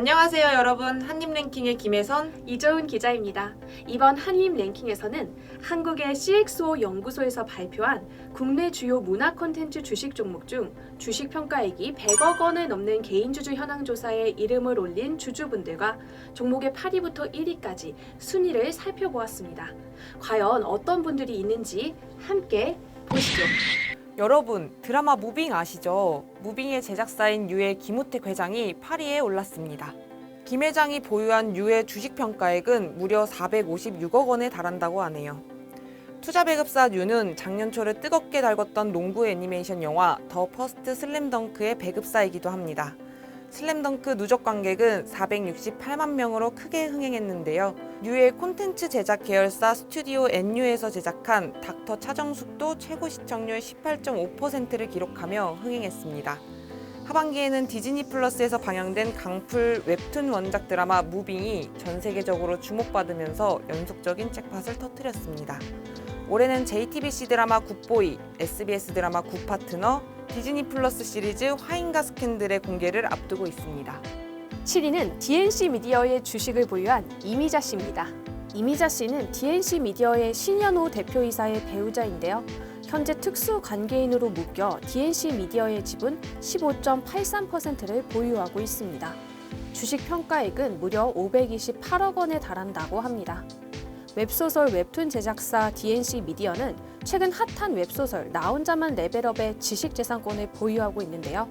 안녕하세요 여러분 한림랭킹의 김혜선 이조은 기자입니다. 이번 한림 랭킹에서는 한국의 CXO 연구소에서 발표한 국내 주요 문화 콘텐츠 주식 종목 중 주식 평가액이 100억 원을 넘는 개인 주주 현황 조사에 이름을 올린 주주분들과 종목의 8위부터 1위까지 순위를 살펴보았습니다. 과연 어떤 분들이 있는지 함께 보시죠. 여러분 드라마 무빙 아시죠? 무빙의 제작사인 유의 김우택 회장이 8위에 올랐습니다. 김 회장이 보유한 유의 주식 평가액은 무려 456억 원에 달한다고 하네요. 투자 배급사 유는 작년 초를 뜨겁게 달궜던 농구 애니메이션 영화 더 퍼스트 슬램덩크의 배급사이기도 합니다. 슬램덩크 누적 관객은 468만 명으로 크게 흥행했는데요. 유의 콘텐츠 제작 계열사 스튜디오 NU에서 제작한 닥터 차정숙도 최고 시청률 18.5%를 기록하며 흥행했습니다. 하반기에는 디즈니 플러스에서 방영된 강풀 웹툰 원작 드라마 무빙이 전 세계적으로 주목받으면서 연속적인 잭팟을 터뜨렸습니다. 올해는 JTBC 드라마 굿보이, SBS 드라마 굿파트너, 디즈니 플러스 시리즈 화인가 스캔들의 공개를 앞두고 있습니다. 7위는 DNC 미디어의 주식을 보유한 이미자 씨입니다. 이미자 씨는 DNC 미디어의 신현호 대표이사의 배우자인데요. 현재 특수 관계인으로 묶여 DNC 미디어의 지분 15.83%를 보유하고 있습니다. 주식 평가액은 무려 528억 원에 달한다고 합니다. 웹소설 웹툰 제작사 DNC 미디어는 최근 핫한 웹소설 나 혼자만 레벨업의 지식재산권을 보유하고 있는데요.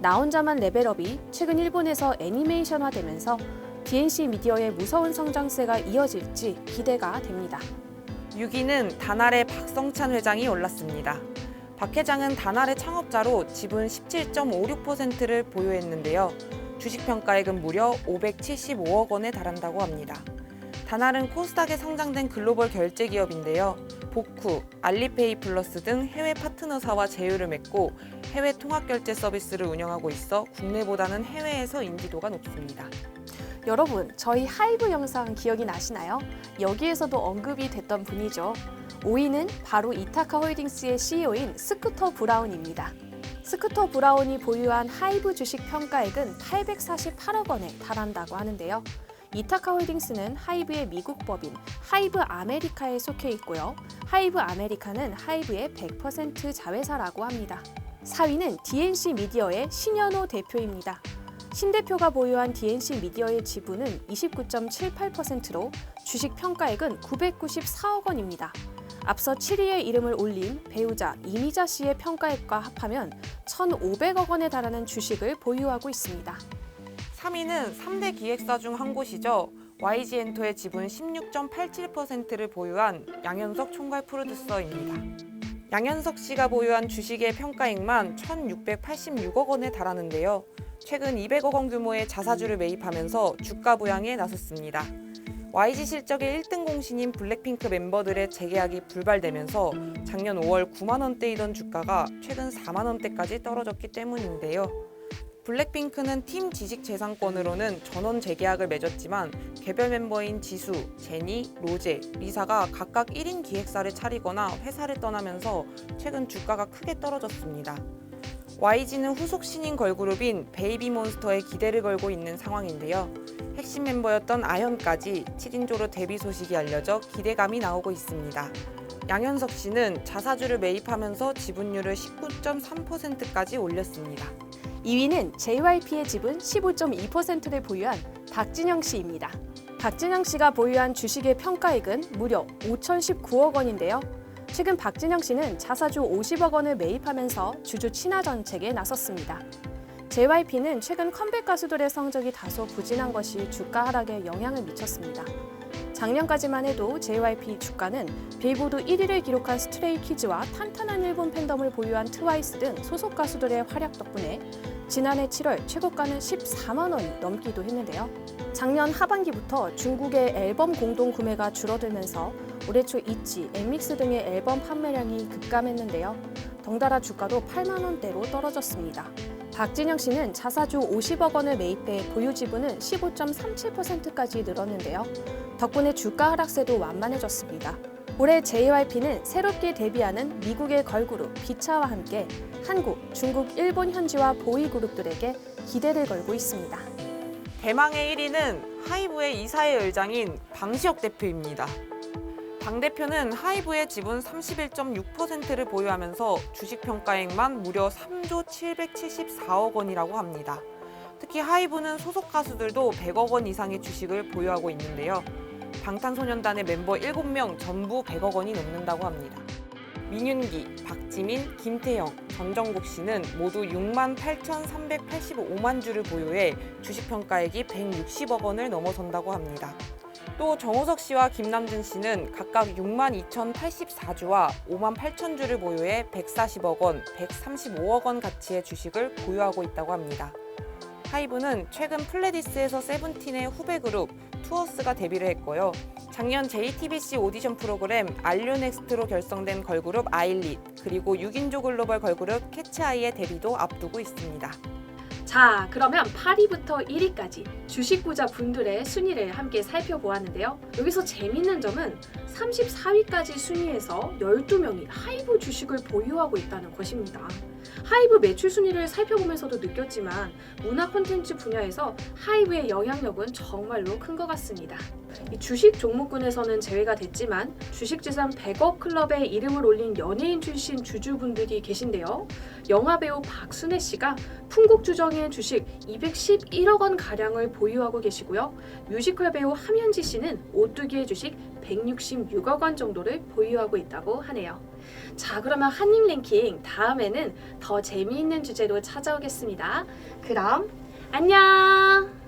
나 혼자만 레벨업이 최근 일본에서 애니메이션화되면서 DNC 미디어의 무서운 성장세가 이어질지 기대가 됩니다. 6위는 다날의 박성찬 회장이 올랐습니다. 박 회장은 다날의 창업자로 지분 17.56%를 보유했는데요. 주식 평가액은 무려 575억 원에 달한다고 합니다. 다날은 코스닥에 상장된 글로벌 결제 기업인데요. 보쿠, 알리페이 플러스 등 해외 파트너사와 제휴를 맺고 해외 통합 결제 서비스를 운영하고 있어 국내보다는 해외에서 인지도가 높습니다. 여러분, 저희 하이브 영상 기억이 나시나요? 여기에서도 언급이 됐던 분이죠. 5위는 바로 이타카 홀딩스의 CEO인 스쿠터 브라운입니다. 스쿠터 브라운이 보유한 하이브 주식 평가액은 848억 원에 달한다고 하는데요. 이타카 홀딩스는 하이브의 미국 법인 하이브 아메리카에 속해 있고요. 하이브 아메리카는 하이브의 100% 자회사라고 합니다. 4위는 DNC 미디어의 신현호 대표입니다. 신 대표가 보유한 DNC 미디어의 지분은 29.78%로 주식 평가액은 994억 원입니다. 앞서 7위에 이름을 올린 배우자 이미자 씨의 평가액과 합하면 1,500억 원에 달하는 주식을 보유하고 있습니다. 3위는 3대 기획사 중 한 곳이죠. YG엔터의 지분 16.87%를 보유한 양현석 총괄 프로듀서입니다. 양현석 씨가 보유한 주식의 평가액만 1,686억 원에 달하는데요. 최근 200억 원 규모의 자사주를 매입하면서 주가 부양에 나섰습니다. YG 실적의 1등 공신인 블랙핑크 멤버들의 재계약이 불발되면서 작년 5월 9만 원대이던 주가가 최근 4만 원대까지 떨어졌기 때문인데요. 블랙핑크는 팀 지식 재산권으로는 전원 재계약을 맺었지만 개별 멤버인 지수, 제니, 로제, 리사가 각각 1인 기획사를 차리거나 회사를 떠나면서 최근 주가가 크게 떨어졌습니다. YG는 후속 신인 걸그룹인 베이비몬스터에 기대를 걸고 있는 상황인데요. 핵심 멤버였던 아현까지 7인조로 데뷔 소식이 알려져 기대감이 나오고 있습니다. 양현석 씨는 자사주를 매입하면서 지분율을 19.3%까지 올렸습니다. 2위는 JYP의 지분 15.2%를 보유한 박진영 씨입니다. 박진영 씨가 보유한 주식의 평가액은 무려 5,019억 원인데요. 최근 박진영 씨는 자사주 50억 원을 매입하면서 주주 친화 정책에 나섰습니다. JYP는 최근 컴백 가수들의 성적이 다소 부진한 것이 주가 하락에 영향을 미쳤습니다. 작년까지만 해도 JYP 주가는 빌보드 1위를 기록한 스트레이키즈와 탄탄한 일본 팬덤을 보유한 트와이스 등 소속 가수들의 활약 덕분에 지난해 7월 최고가는 14만 원이 넘기도 했는데요. 작년 하반기부터 중국의 앨범 공동 구매가 줄어들면서 올해 초 이치, 엠믹스 등의 앨범 판매량이 급감했는데요. 덩달아 주가도 8만 원대로 떨어졌습니다. 박진영 씨는 자사주 50억 원을 매입해 보유 지분은 15.37%까지 늘었는데요. 덕분에 주가 하락세도 완만해졌습니다. 올해 JYP는 새롭게 데뷔하는 미국의 걸그룹 비차와 함께 한국, 중국, 일본 현지와 보이그룹들에게 기대를 걸고 있습니다. 대망의 1위는 하이브의 이사의 의장인 방시혁 대표입니다. 방 대표는 하이브의 지분 31.6%를 보유하면서 주식 평가액만 무려 3조 774억 원이라고 합니다. 특히 하이브는 소속 가수들도 100억 원 이상의 주식을 보유하고 있는데요. 방탄소년단의 mem버 7명 전부 100억 원이 넘는다고 합니다. 민윤기, 박지민, 김태형, 전정국 씨는 모두 6만 8,385만 주를 보유해 주식 평가액이 160억 원을 넘어선다고 합니다. 또 정호석 씨와 김남준 씨는 각각 6만 2,084주와 5만 8천 주를 보유해 140억 원, 135억 원 가치의 주식을 보유하고 있다고 합니다. 하이브는 최근 플레디스에서 세븐틴의 후배 그룹 투어스가 데뷔를 했고요. 작년 JTBC 오디션 프로그램 알류넥스트로 결성된 걸그룹 아일릿 그리고 6인조 글로벌 걸그룹 캐치아이의 데뷔도 앞두고 있습니다. 자, 그러면 8위부터 1위까지 주식부자 분들의 순위를 함께 살펴보았는데요. 여기서 재밌는 점은 34위까지 순위에서 12명이 하이브 주식을 보유하고 있다는 것입니다. 하이브 매출 순위를 살펴보면서도 느꼈지만 문화 콘텐츠 분야에서 하이브의 영향력은 정말로 큰 것 같습니다. 이 주식 종목군에서는 제외가 됐지만 주식지산 100억 클럽에 이름을 올린 연예인 출신 주주분들이 계신데요. 영화배우 박순애 씨가 풍국주정의 주식 211억 원 가량을 보유하고 계시고요. 뮤지컬 배우 함현지 씨는 오뚜기의 주식 166억 원 정도를 보유하고 있다고 하네요. 자, 그러면 한입 랭킹 다음에는 더 재미있는 주제로 찾아오겠습니다. 그럼 안녕!